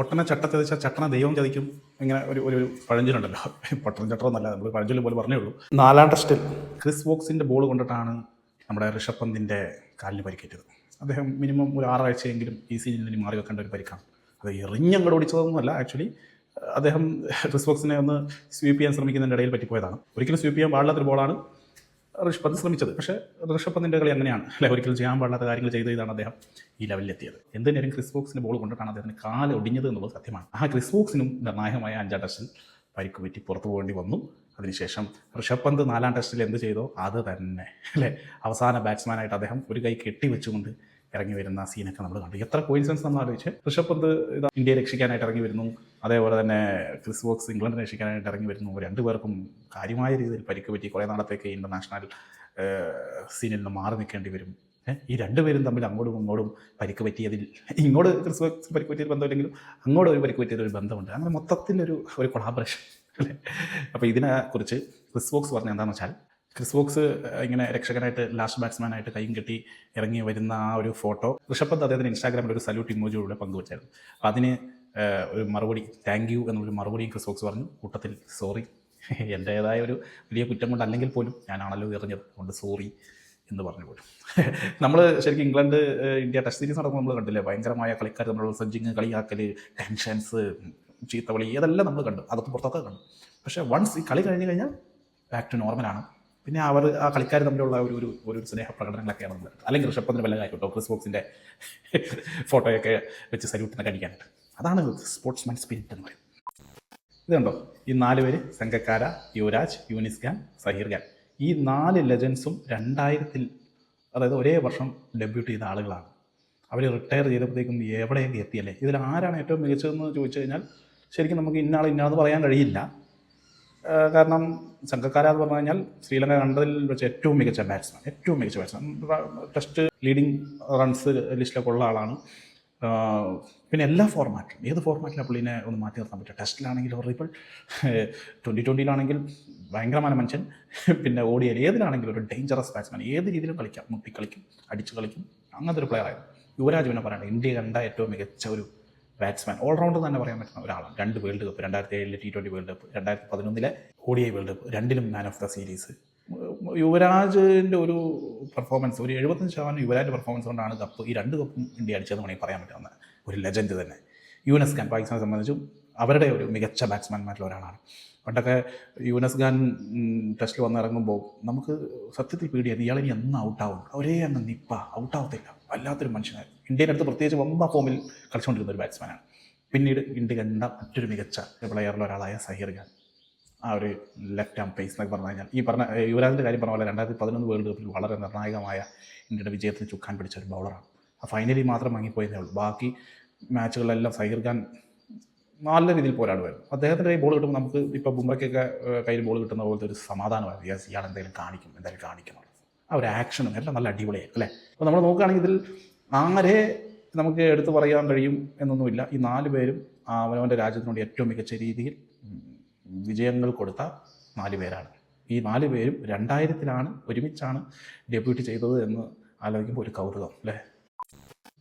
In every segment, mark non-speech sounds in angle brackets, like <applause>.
പൊട്ടനെ ചട്ട ചതിച്ച ചട്ടന ദൈവം ചതിക്കും. ഇങ്ങനെ ഒരു ഒരു പഴഞ്ചൊല്ലുണ്ടല്ലോ. പൊട്ടൻ ചട്ടമെന്നല്ല നമ്മൾ പഴഞ്ചൊല്ല് പോലെ പറഞ്ഞേ ഉള്ളൂ. നാലാം ടെസ്റ്റിൽ. ക്രിസ് വോക്സിന്റെ ബോൾ കൊണ്ടിട്ടാണ് നമ്മുടെ ഋഷഭ് പന്തിന്റെ കാലിന് പരിക്കേറ്റത്. അദ്ദേഹം മിനിമം ഒരു ആറാഴ്ചയെങ്കിലും ഈ സീസണിൽ മാറി വെക്കേണ്ട ഒരു പരിക്കാണ്. അത് എറിഞ്ഞങ്ങോട്ട് ഓടിച്ചതൊന്നുമല്ല ആക്ച്വലി അദ്ദേഹം ക്രിസ് ബോക്സിനെ ഒന്ന് സ്വീപ്പ് ചെയ്യാൻ ശ്രമിക്കുന്നതിന്റെ ഇടയിൽ പറ്റിപ്പോയതാണ്. ഒരിക്കലും സ്വീപ്പ് ചെയ്യാൻ പാടില്ലാത്തൊരു ബോളാണ് ഋഷഭ് ശ്രമിച്ചത്. പക്ഷേ ഋഷഭ് പന്തിന്റെ കളി അങ്ങനെയാണ്. അല്ലെ? ഒരിക്കലും ചെയ്യാൻ പാടില്ലാത്ത കാര്യങ്ങൾ ചെയ്ത് ഇതാണ് അദ്ദേഹം ഈ ലെവലിലെത്തിയത്. എന്തിനേരും ക്രിസ് ബോക്സിന്റെ ബോൾ കൊണ്ടിട്ടാണ് അദ്ദേഹത്തിന് കാൽ ഒടിഞ്ഞത് എന്നുള്ളത് സത്യമാണ്. ആ ക്രിസ് ബോക്സിനും നിർണായകമായ അഞ്ചാം ടെസ്റ്റിൽ പരിക്ക് പറ്റി പുറത്തു പോകേണ്ടി വന്നു. അതിനുശേഷം ഋഷഭ് പന്ത് നാലാം ടെസ്റ്റിൽ എന്ത് ചെയ്തോ അത് തന്നെ. അല്ലേ? അവസാന ബാറ്റ്സ്മാനായിട്ട് അദ്ദേഹം ഒരു കൈ കെട്ടിവെച്ചുകൊണ്ട് ഇറങ്ങി വരുന്ന സീനൊക്കെ നമ്മൾ കണ്ടു. എത്ര കോയിൻസൻസ് നമ്മൾ ആലോചിച്ച് ഋഷഭ് പന്ത് ഇതാ ഇന്ത്യയെ രക്ഷിക്കാനായിട്ട് ഇറങ്ങി വരുന്നു. അതേപോലെ തന്നെ ക്രിസ് വോക്സ് ഇംഗ്ലണ്ടിനെ രക്ഷിക്കാനായിട്ട് ഇറങ്ങി വരുന്നു. രണ്ടുപേർക്കും കാര്യമായ രീതിയിൽ പരിക്ക് പറ്റി കുറേ നാളത്തേക്ക് ഇന്റർനാഷണൽ സീനിൽ നിന്ന് മാറി നിൽക്കേണ്ടി വരും. ഈ രണ്ടുപേരും തമ്മിൽ അങ്ങോട്ടും ഇങ്ങോട്ടും പരിക്ക് പറ്റിയതിൽ ഇങ്ങോട്ട് ക്രിസ് വോക്സ് പരിക്ക് പറ്റിയൊരു ബന്ധമില്ലെങ്കിലും അങ്ങോട്ട് ഒരു പരിക്ക് പറ്റിയൊരു ബന്ധമുണ്ട്. അങ്ങനെ മൊത്തത്തിലൊരു ഒരു കൊളാബറേഷൻ അല്ലേ? അപ്പോൾ ഇതിനെക്കുറിച്ച് ക്രിസ് വോക്സ് പറഞ്ഞ എന്താണെന്ന് വെച്ചാൽ ക്രിസ് വോക്സ് ഇങ്ങനെ രക്ഷകനായിട്ട് ലാസ്റ്റ് ബാറ്റ്സ്മാനായിട്ട് കൈയും കെട്ടി ഇറങ്ങി വരുന്ന ആ ഒരു ഫോട്ടോ ഋഷഭ് അദ്ദേഹത്തിന് ഇൻസ്റ്റാഗ്രാമിൽ ഒരു സല്യൂട്ട് ഇമോജിയോടെ പങ്കുവച്ചായിരുന്നു. അപ്പോൾ അതിന് ഒരു മറുപടി താങ്ക് യു എന്നുള്ളൊരു മറുപടിയും ക്രിസ് ബോക്സ് പറഞ്ഞു. കൂട്ടത്തിൽ സോറി <laughs> എന്റേതായ ഒരു വലിയ കുറ്റം കൊണ്ടല്ലെങ്കിൽ പോലും ഞാനാണല്ലോ എറിഞ്ഞത്. അതുകൊണ്ട് സോറി എന്ന് പറഞ്ഞു പോലും. <laughs> നമ്മൾ ശരിക്കും ഇംഗ്ലണ്ട് ഇന്ത്യ ടെസ്റ്റ് സീരീസ് നടക്കുമ്പോൾ നമ്മൾ കണ്ടില്ലേ? ഭയങ്കരമായ കളിക്കാർ തമ്മിലുള്ള സെഞ്ചിങ് കളിയാക്കൽ ടെൻഷൻസ് ചീത്തവളി ഇതെല്ലാം നമ്മൾ കണ്ടു. അതൊക്കെ പുറത്തൊക്കെ കണ്ടു. പക്ഷേ വൺസ് ഈ കളി കഴിഞ്ഞ് കഴിഞ്ഞാൽ ബാക്ക് ടു നോർമലാണ് പിന്നെ അവർ ആ കളിക്കാർ തമ്മിലുള്ള ഒരു ഒരു ഒരു സ്നേഹ പ്രകടനങ്ങളൊക്കെയാണ് നമ്മൾ അല്ലെങ്കിൽ ഋഷഭത്തിന് വല്ല കാര്യം കേട്ടോ ക്രിസ് ബോക്സിന്റെ <laughs> ഫോട്ടോയൊക്കെ വെച്ച് സല്യൂട്ടിനൊക്കെ അടിക്കാനായിട്ട്. അതാണ് സ്പോർട്സ് സ്പോർട്സ്മാൻ സ്പിരിറ്റ് എന്ന് പറയുന്നത് ഇതുണ്ടോ ഈ നാല് പേര് സംഘക്കാര യുവരാജ് യൂനിസ് ഖാൻ സഹീർ ഖാൻ. ഈ നാല് ലെജൻസും രണ്ടായിരത്തിൽ അതായത് ഒരേ വർഷം ഡെബ്യൂട്ട് ചെയ്ത ആളുകളാണ്. അവർ റിട്ടയർ ചെയ്തപ്പോഴത്തേക്കും എവിടെയൊക്കെ എത്തിയല്ലേ? ഇതിൽ ആരാണ് ഏറ്റവും മികച്ചതെന്ന് ചോദിച്ചു കഴിഞ്ഞാൽ ശരിക്കും നമുക്ക് ഇന്നാൾ ഇന്നാളെന്ന് പറയാൻ കഴിയില്ല. കാരണം സംഘക്കാര എന്ന് പറഞ്ഞു കഴിഞ്ഞാൽ ശ്രീലങ്ക കണ്ടതിൽ വെച്ച് ഏറ്റവും മികച്ച ബാറ്റ്സ്മാൻ ഏറ്റവും മികച്ച ബാറ്റ്സ്മാൻ ടെസ്റ്റ് ലീഡിങ് റൺസ് ലിസ്റ്റിലൊക്കെ ഉള്ള ആളാണ്. പിന്നെ എല്ലാ ഫോർമാറ്റിലും ഏത് ഫോർമാറ്റിലും പുള്ളിനെ ഒന്ന് മാറ്റി നിർത്താൻ പറ്റും. ടെസ്റ്റിലാണെങ്കിൽ ഹൊറിബിൾ ട്വന്റി ട്വന്റിയിലാണെങ്കിൽ ഭയങ്കരമായ മനുഷ്യൻ. പിന്നെ ഓടിയാൽ ഏതിലാണെങ്കിലും ഒരു ഡേഞ്ചറസ് ബാറ്റ്സ്മാൻ ഏത് രീതിയിലും കളിക്കാം. മുട്ടി കളിക്കും അടിച്ച് കളിക്കും. അങ്ങനത്തെ ഒരു പ്ലെയർ ആയിരുന്നു. യുവരാജ് പിന്നെ പറയുന്നത് ഇന്ത്യ കണ്ട ഏറ്റവും മികച്ച ഒരു ബാറ്റ്സ്മാൻ ഓൾറൗണ്ടർ തന്നെ പറയാൻ പറ്റുന്ന ഒരാളാണ്. രണ്ട് വേൾഡ് കപ്പ് രണ്ടായിരത്തി ഏഴിലെ ടി ട്വന്റി വേൾഡ് കപ്പ് രണ്ടായിരത്തി പതിനൊന്നിലെ ഓഡിയ വേൾഡ് കപ്പ് രണ്ടിലും മാൻ ഓഫ് ദ സീരീസ് യുവരാജിന്റെ ഒരു പെർഫോമൻസ് ഒരു എഴുപത്തഞ്ച് ശതമാനം യുവരാജ് പെർഫോമൻസ് കൊണ്ടാണ് കപ്പ് ഈ രണ്ട് കപ്പും ഇന്ത്യ അടിച്ചതെന്ന് വേണമെങ്കിൽ പറയാൻ പറ്റാവുന്ന ഒരു ലെജൻഡ് തന്നെ. യൂനസ് ഖാൻ പാകിസ്ഥാനെ സംബന്ധിച്ചും അവരുടെ ഒരു മികച്ച ബാറ്റ്സ്മാൻമാരിൽ ഒരാളാണ്. പണ്ടൊക്കെ യൂനസ് ഖാൻ ടെസ്റ്റിൽ വന്നിറങ്ങുമ്പോൾ നമുക്ക് സത്യത്തിൽ പേടിയായിരുന്നു ഇയാളിനി എന്ന് ഔട്ടാവും ഒരേ അങ്ങ് നിപ്പ ഔട്ടാവത്തില്ല വല്ലാത്തൊരു മനുഷ്യനായിരുന്നു ഇന്ത്യയുടെ അടുത്ത് പ്രത്യേകിച്ച് വമ്പ ഫോമിൽ കളിച്ചുകൊണ്ടിരുന്ന ഒരു ബാറ്റ്സ്മാനാണ് പിന്നീട് ഇന്ത്യ കണ്ട മറ്റൊരു മികച്ച പ്ലെയറിൽ ഒരാളായ സഹീർ ഖാൻ. ആ ഒരു ലെഫ്റ്റ് ആം പേസ് എന്നൊക്കെ പറഞ്ഞു കഴിഞ്ഞാൽ. ഈ പറഞ്ഞ യുവരാജിന്റെ കാര്യം പറഞ്ഞ പോലെ രണ്ടായിരത്തി പതിനൊന്ന് വേൾഡ് കപ്പിൽ വളരെ നിർണായകമായ ഇന്ത്യയുടെ വിജയത്തിന് ചുക്കാൻ പിടിച്ച ഒരു ബൗളറാണ് ആ ഫൈനലി മാത്രം വാങ്ങിപ്പോയതേ ഉള്ളൂ. ബാക്കി മാച്ചുകളിലെല്ലാം സഹീർ ഖാൻ നല്ല രീതിയിൽ പോരാടുമായിരുന്നു. അദ്ദേഹത്തിന്റെ കയ്യിൽ ബോൾ കിട്ടുമ്പോൾ നമുക്ക് ഇപ്പോൾ ബുംറയ്ക്കൊക്കെ കയ്യിൽ ബോൾ കിട്ടുന്ന പോലത്തെ ഒരു സമാധാനമായിരുന്നു. യെസ് ഇയാൾ എന്തെങ്കിലും കാണിക്കും എന്തായാലും കാണിക്കണം ആ ഒരു ആക്ഷനും എല്ലാം നല്ല അടിപൊളിയായി അല്ലേ? അപ്പോൾ നമ്മൾ നോക്കുകയാണെങ്കിൽ ഇതിൽ ആരെ നമുക്ക് എടുത്തു പറയാൻ കഴിയും എന്നൊന്നുമില്ല. ഈ നാല് പേരും അവനവന്റെ രാജ്യത്തിനോട് ഏറ്റവും മികച്ച രീതിയിൽ വിജയങ്ങൾ കൊടുത്ത നാല് പേരാണ്. ഈ നാല് പേരും രണ്ടായിരത്തിലാണ് ഒരുമിച്ചാണ് ഡെബ്യൂട്ട് ചെയ്തത് എന്ന് ആലോചിക്കുമ്പോൾ ഒരു കൗതുകം അല്ലേ?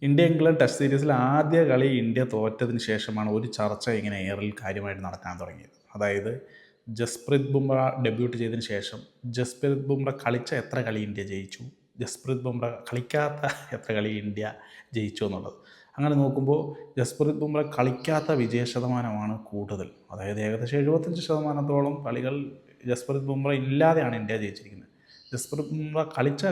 ഇന്ത്യ ഇംഗ്ലണ്ട് ടെസ്റ്റ് സീരീസിൽ ആദ്യ കളി ഇന്ത്യ തോറ്റതിന് ശേഷമാണ് ഒരു ചർച്ച ഇങ്ങനെ എയറിൽ കാര്യമായിട്ട് നടക്കാൻ തുടങ്ങിയത്. അതായത് ജസ്പ്രീത് ബുംറ ഡെബ്യൂട്ട് ചെയ്തതിന് ശേഷം ജസ്പ്രീത് ബുംറ കളിച്ച എത്ര കളി ഇന്ത്യ ജയിച്ചു? ജസ്പ്രീത് ബുംറ കളിക്കാത്ത എത്ര കളി ഇന്ത്യ ജയിച്ചു എന്നുള്ളത്. അങ്ങനെ നോക്കുമ്പോൾ ജസ്പ്രീത് ബുംറ കളിക്കാത്ത വിജയ ശതമാനമാണ് കൂടുതൽ. അതായത് ഏകദേശം എഴുപത്തഞ്ച് ശതമാനത്തോളം കളികൾ ജസ്പ്രീത് ബുംറ ഇല്ലാതെയാണ് ഇന്ത്യ ജയിച്ചിരിക്കുന്നത്. ജസ്പ്രീത് ബുംറ കളിച്ച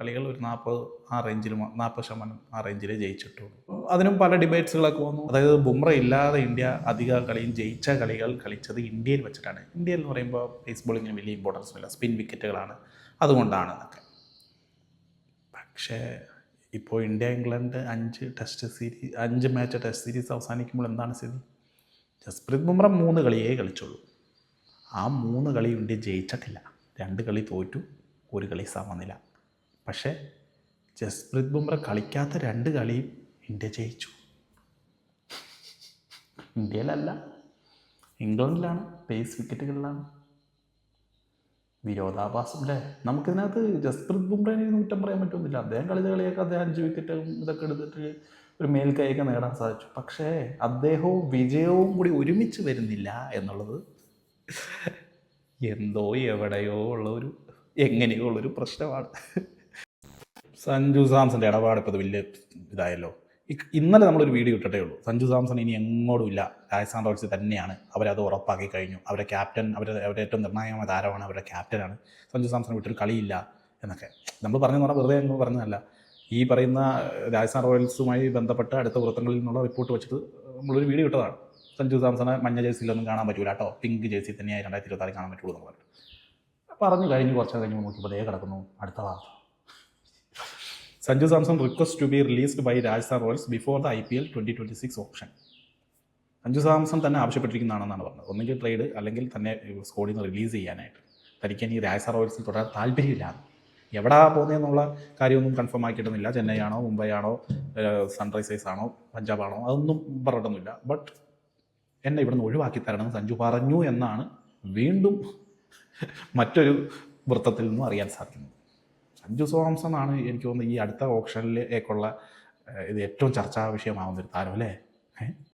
കളികൾ ഒരു നാൽപ്പത് ആ റേഞ്ചിൽ നാൽപ്പത് ശതമാനം ആ റേഞ്ചിലേ ജയിച്ചിട്ടുള്ളൂ. അതിനും പല ഡിബേറ്റ്സുകളൊക്കെ വന്നു. അതായത് ബുംറ ഇല്ലാതെ ഇന്ത്യ അധിക കളിയും ജയിച്ച കളികൾ കളിച്ചത് ഇന്ത്യയിൽ വെച്ചിട്ടാണ്. ഇന്ത്യയിൽ എന്ന് പറയുമ്പോൾ പേസ് ബോളിങ്ങിന് വലിയ ഇമ്പോർട്ടൻസ് ഇല്ല സ്പിൻ വിക്കറ്റുകളാണ് അതുകൊണ്ടാണ് എന്നൊക്കെ പക്ഷേ ഇപ്പോൾ ഇന്ത്യ ഇംഗ്ലണ്ട് അഞ്ച് ടെസ്റ്റ് സീരീസ് അഞ്ച് മാച്ച് ടെസ്റ്റ് സീരീസ് അവസാനിക്കുമ്പോൾ എന്താണ് സ്ഥിതി? ജസ്പ്രീത് ബുംറ മൂന്ന് കളിയേ കളിച്ചുള്ളൂ. ആ മൂന്ന് കളി ഇന്ത്യ ജയിച്ചിട്ടില്ല. രണ്ട് കളി തോറ്റു ഒരു കളി സമനില പക്ഷേ ജസ്പ്രീത് ബുംറ കളിക്കാത്ത രണ്ട് കളിയും ഇന്ത്യ ജയിച്ചു. ഇന്ത്യയിലല്ല ഇംഗ്ലണ്ടിലാണ് പേസ് വിക്കറ്റുകളിലാണ് വിരോധാഭാസം അല്ലേ? നമുക്കിതിനകത്ത് ജസ്പ്രീത് ബുംറേനെ കുറ്റം പറയാൻ പറ്റുന്നില്ല അദ്ദേഹം കളിച്ച കളിയൊക്കെ അദ്ദേഹം അഞ്ച് വിക്കറ്റും ഇതൊക്കെ എടുത്തിട്ട് ഒരു മേൽക്കൈയൊക്കെ നേടാൻ സാധിച്ചു. പക്ഷേ അദ്ദേഹവും വിജയവും കൂടി ഒരുമിച്ച് വരുന്നില്ല എന്നുള്ളത് എന്തോ എവിടെയോ ഉള്ള ഒരു എങ്ങനെയോ ഉള്ളൊരു പ്രശ്നമാണ്. സഞ്ജു സാംസന്റെ ഇടപാട് ഇപ്പോൾ വലിയ ഇതായല്ലോ. ഇന്നലെ നമ്മളൊരു വീഡിയോ ഇട്ടിട്ടേ ഉള്ളൂ. സഞ്ജു സാംസൺ ഇനി എങ്ങോട്ടും ഇല്ല. രാജസ്ഥാൻ റോയൽസ് തന്നെയാണ്. അവരത് ഉറപ്പാക്കി കഴിഞ്ഞു. അവരുടെ ക്യാപ്റ്റൻ അവരുടെ അവരുടെ ഏറ്റവും നിർണായകമായ താരമാണ് അവരുടെ ക്യാപ്റ്റനാണ്. സഞ്ജു സാംസൺ വിട്ടൊരു കളിയില്ല എന്നൊക്കെ. നമ്മൾ പറഞ്ഞെന്ന് പറഞ്ഞാൽ വെറുതെ എന്ന് പറഞ്ഞതല്ല. ഈ പറയുന്ന രാജസ്ഥാൻ റോയൽസുമായി ബന്ധപ്പെട്ട അടുത്ത വൃത്തങ്ങളിൽ നിന്നുള്ള റിപ്പോർട്ട് വെച്ചിട്ട് നമ്മളൊരു വീഡിയോ ഇട്ടതാണ്. സഞ്ജു സാംസണെ മഞ്ഞ ജേഴ്സിയിലൊന്നും കാണാൻ പറ്റൂല കേട്ടോ. പിങ്ക് ജേഴ്സി തന്നെയായി രണ്ടായിരത്തി ഇരുപത്താറ് കാണാൻ പറ്റുള്ളൂ എന്ന് പറഞ്ഞു പറഞ്ഞു കഴിഞ്ഞ് കുറച്ച് കഴിഞ്ഞ് നോക്കിയപ്പോൾ ദേ കിടക്കുന്നു. അടുത്ത വാർത്ത. Sanju Samson request to be released by Rajasthan Royals before the I P L twenty twenty six option Sanju Samson തന്നെ ആവശ്യപ്പെട്ടിരിക്കുന്നതാണെന്നാണ് പറഞ്ഞത്. ഒന്നെങ്കിൽ ട്രേഡ് അല്ലെങ്കിൽ തന്നെ സ്കോഡിൽ നിന്ന് റിലീസ് ചെയ്യാനായിട്ട്. തനിക്ക് ഇനി രാജസ്ഥാൻ റോയൽസിൽ തുടരാൻ താല്പര്യമില്ല എവിടാ പോകുന്നതെന്നുള്ള കാര്യമൊന്നും കൺഫേം ആക്കിയിട്ടൊന്നുമില്ല. ചെന്നൈ ആണോ മുംബൈ ആണോ സൺറൈസേഴ്സ് ആണോ പഞ്ചാബ് ആണോ അതൊന്നും പറഞ്ഞിട്ടൊന്നുമില്ല. ബട്ട് എന്നെ ഇവിടുന്ന് ഒഴിവാക്കി തരണം സഞ്ജു പറഞ്ഞു എന്നാണ് വീണ്ടും മറ്റൊരു വൃത്തത്തിൽ നിന്നും അറിയാൻ സാധിക്കുന്നത്. സഞ്ജു സോംസ് എന്നാണ് എനിക്ക് തോന്നുന്നത് ഈ അടുത്ത ഓപ്ഷനിലേക്കുള്ള ഇത് ഏറ്റവും ചർച്ചാ വിഷയമാവുന്ന ഒരു താരം അല്ലേ?